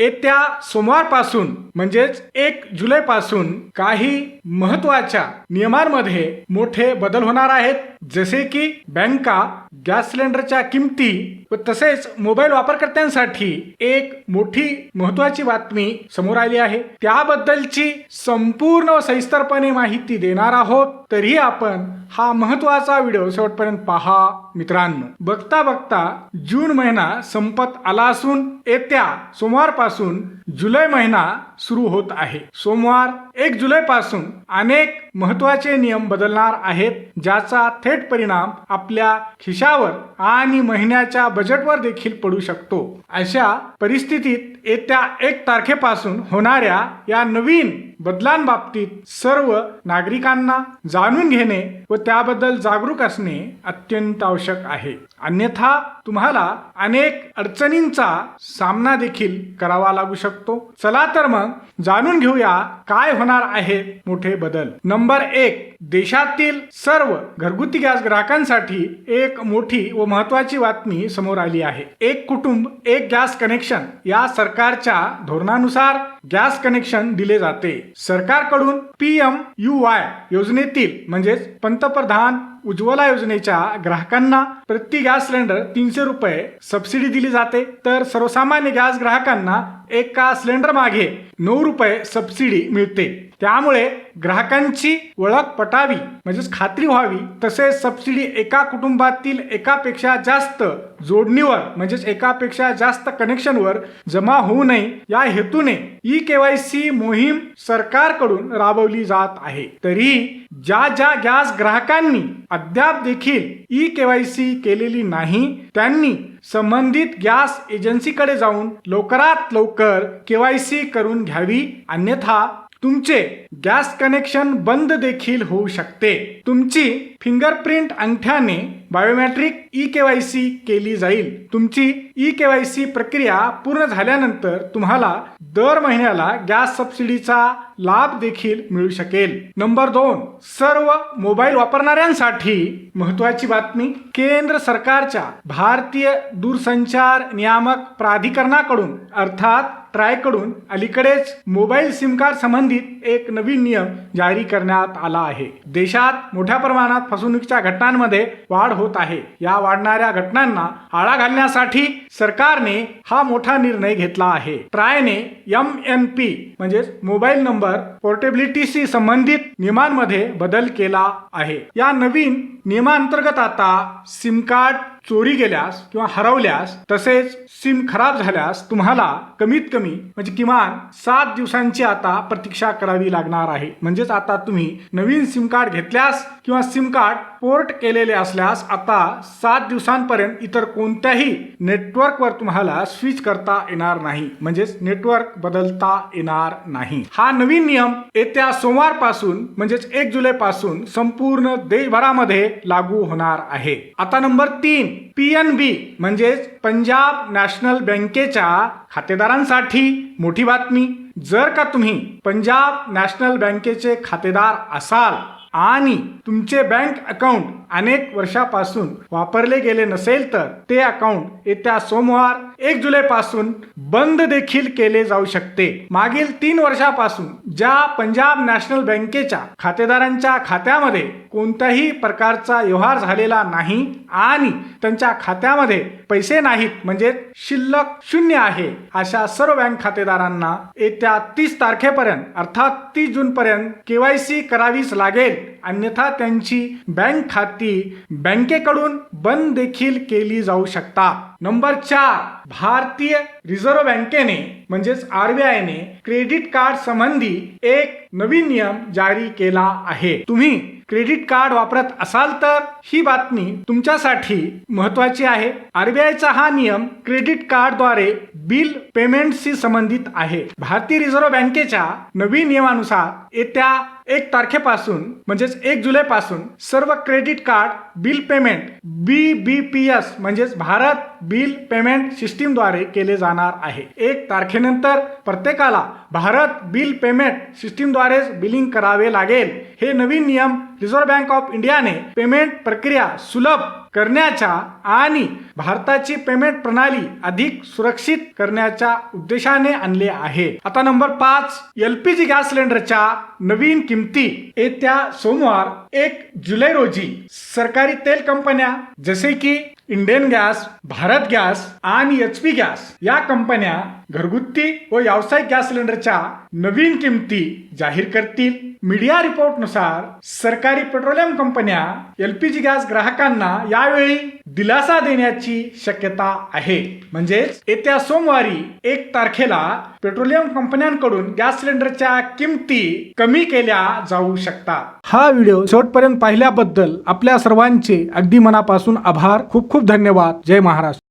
येत्या सोमवारपासून म्हणजेच एक जुलै पासून काही महत्त्वाच्या नियमांमध्ये मोठे बदल होणार आहेत. जसे की बँका गॅस सिलेंडरच्या किमती व तसेच मोबाईल वापरकर्त्यांसाठी एक मोठी महत्वाची बातमी समोर आली आहे. त्याबद्दलची संपूर्ण व सविस्तरपणे माहिती देणार आहोत. तरी आपण हा महत्त्वाचा व्हिडिओ शेवटपर्यंत पहा मित्रांनो. बघता बघता जून महिना संपत आला असून येत्या सोमवारपासून जुलै महिना सुरू होत आहे. सोमवार एक जुलै पासून अनेक महत्त्वाचे नियम बदलणार आहेत ज्याचा थेट परिणाम आपल्या खिशावर आणि महिन्याच्या बजेटवर देखील पडू शकतो. अशा परिस्थितीत येत्या एक तारखेपासून होणाऱ्या या नवीन बदलांबाबतीत सर्व नागरिकांना जाणून घेणे व त्याबद्दल जागरूक असणे अत्यंत आवश्यक आहे. अन्यथा तुम्हाला अनेक अडचणींचा सामना देखील करावा लागू शकतो. चला तर मग जाणून घेऊया काय होणार आहे मोठे बदल. नंबर एक देशातील सर्व घरगुती गॅस ग्राहकांसाठी एक मोठी व महत्वाची बातमी समोर आली आहे. एक कुटुंब एक गॅस कनेक्शन या सरकारच्या धोरणानुसार गॅस कनेक्शन दिले जाते. सरकारकडून पी एम यू वाय योजनेतील म्हणजेच पंतप्रधान उज्ज्वला योजनेच्या ग्राहकांना प्रति गॅस सिलेंडर तीनशे रुपये सबसिडी दिली जाते. तर सर्वसामान्य गॅस ग्राहकांना एका सिलेंडर मागे नऊ रुपये सबसिडी मिळते. त्यामुळे ग्राहकांची ओळख पटावी म्हणजेच खात्री व्हावी तसेच सबसिडी एका कुटुंबातील एकापेक्षा जास्त जोडणीवर म्हणजेच एकापेक्षा जास्त कनेक्शनवर जमा होऊ नये. या हेतूने ई केवायसी मोहीम सरकारकडून राबवली जात आहे. तरी ज्या ज्या गॅस ग्राहकांनी अद्याप देखील ई केवायसी केलेली नाही त्यांनी संबंधित गॅस एजन्सीकडे जाऊन लवकरात लवकर केवायसी करून घ्यावी अन्यथा तुमचे गॅस कनेक्शन बंद देखील होऊ शकते. तुमची फिंगरप्रिंट अंगठ्याने बायोमॅट्रिक ई केवायसी केली जाईल. तुमची ई केवायसी प्रक्रिया पूर्ण झाल्यानंतर तुम्हाला दर महिन्याला गॅस सबसिडीचा लाभ देखील मिळू शकेल. नंबर दोन सर्व मोबाईल वापरणाऱ्यांसाठी महत्वाची बातमी केंद्र सरकारच्या भारतीय दूरसंचार नियामक प्राधिकरणाकडून अर्थात ट्रायकडून अलीकडेच मोबाईल सिम कार्ड संबंधित एक नवीन नियम जारी करण्यात आला आहे. देशात मोठ्या प्रमाणात फसवणुकीच्या घटनांमध्ये वाढ होत आहे. या वाढणाऱ्या घटनांना आळा घालण्यासाठी सरकारने हा मोठा निर्णय घेतला आहे. ट्रायने एम एन पी म्हणजेच मोबाईल नंबर पोर्टेबिलिटीशी संबंधित नियमांमध्ये बदल केला आहे. या नवीन नियमांतर्गत आता सिम कार्ड चोरी गेल्यास किंवा हरवल्यास तसेच सिम खराब झाल्यास तुम्हाला कमीत कमी म्हणजे किमान सात दिवसांची आता प्रतीक्षा करावी लागणार आहे. म्हणजेच आता तुम्ही नवीन सिम कार्ड घेतल्यास किंवा सिम कार्ड पोर्ट केलेले असल्यास आता सात दिवसांपर्यंत इतर कोणत्याही नेटवर्कवर तुम्हाला स्विच करता येणार नाही. म्हणजेच नेटवर्क बदलता येणार नाही. हा नवीन नियम येत्या सोमवारपासून म्हणजेच एक जुलै पासून संपूर्ण देशभरामध्ये लागू होणार आहे. आता नंबर तीन पी एन बी म्हणजेच पंजाब नॅशनल बँकेच्या खातेदारांसाठी मोठी बातमी. जर का तुम्ही पंजाब नॅशनल बँकेचे खातेदार असाल आणि तुमचे बँक अकाउंट अनेक वर्षापासून वापरले गेले नसेल तर ते अकाउंट येत्या सोमवार एक जुलै पासून बंद देखील केले जाऊ शकते. मागील तीन वर्षापासून ज्या पंजाब नॅशनल बँकेच्या खातेदारांच्या खात्यामध्ये कोणत्याही प्रकारचा व्यवहार झालेला नाही आणि त्यांच्या खात्यामध्ये पैसे नाहीत म्हणजे शिल्लक शून्य आहे अशा सर्व बँक खातेदारांना येत्या तीस तारखेपर्यंत अर्थात तीस जून पर्यंत केवायसी करावीच लागेल. अन्यथा त्यांची बँक खाते बँकेकडून बंद देखील केली जाऊ शकतात नंबर चार भारतीय रिझर्व्ह बँकेने म्हणजेच आरबीआयने क्रेडिट कार्ड संबंधी एक नवीन नियम जारी केला आहे. तुम्ही क्रेडिट कार्ड वापरत असाल तर ही बातमी तुमच्यासाठी महत्वाची आहे. आरबीआयचा हा नियम क्रेडिट कार्डद्वारे बिल पेमेंटशी संबंधित आहे. भारतीय रिझर्व्ह बँकेच्या नवीन नियमानुसार येत्या एक तारखेपासून म्हणजेच एक जुलैपासून सर्व credit card bill payment B B P S म्हणजेच भारत बिल पेमेंट सिस्टीमद्वारे केले जाणार आहे. एक तारखेनंतर प्रत्येकाला भारत बिल पेमेंट सिस्टीमद्वारेच बिलिंग करावे लागेल. हे नवीन नियम रिझर्व्ह बँक ऑफ इंडियाने पेमेंट प्रक्रिया सुलभ करण्याच्या आणि भारताची पेमेंट प्रणाली अधिक सुरक्षित करण्याच्या उद्देशाने आणले आहे. आता नंबर पाच एलपीजी गॅस सिलेंडरच्या नवीन किमती. येत्या सोमवार एक जुलै रोजी सरकारी तेल कंपन्या जसे की इंडियन गॅस भारत गॅस आणि एच पी गॅस या कंपन्या घरगुती व व्यावसायिक गॅस सिलेंडरच्या नवीन किमती जाहीर करतील. मीडिया रिपोर्टनुसार सरकारी पेट्रोलियम कंपन्या एलपीजी गॅस ग्राहकांना यावेळी दिलासा देण्याची शक्यता आहे. म्हणजेच येत्या सोमवारी एक तारखेला पेट्रोलियम कंपन्यांकडून गॅस सिलेंडरच्या किमती कमी केल्या जाऊ शकतात. हा व्हिडिओ शेवटपर्यंत पाहिल्याबद्दल आपल्या सर्वांचे अगदी मनापासून आभार. खूप खूप धन्यवाद. जय महाराष्ट्र.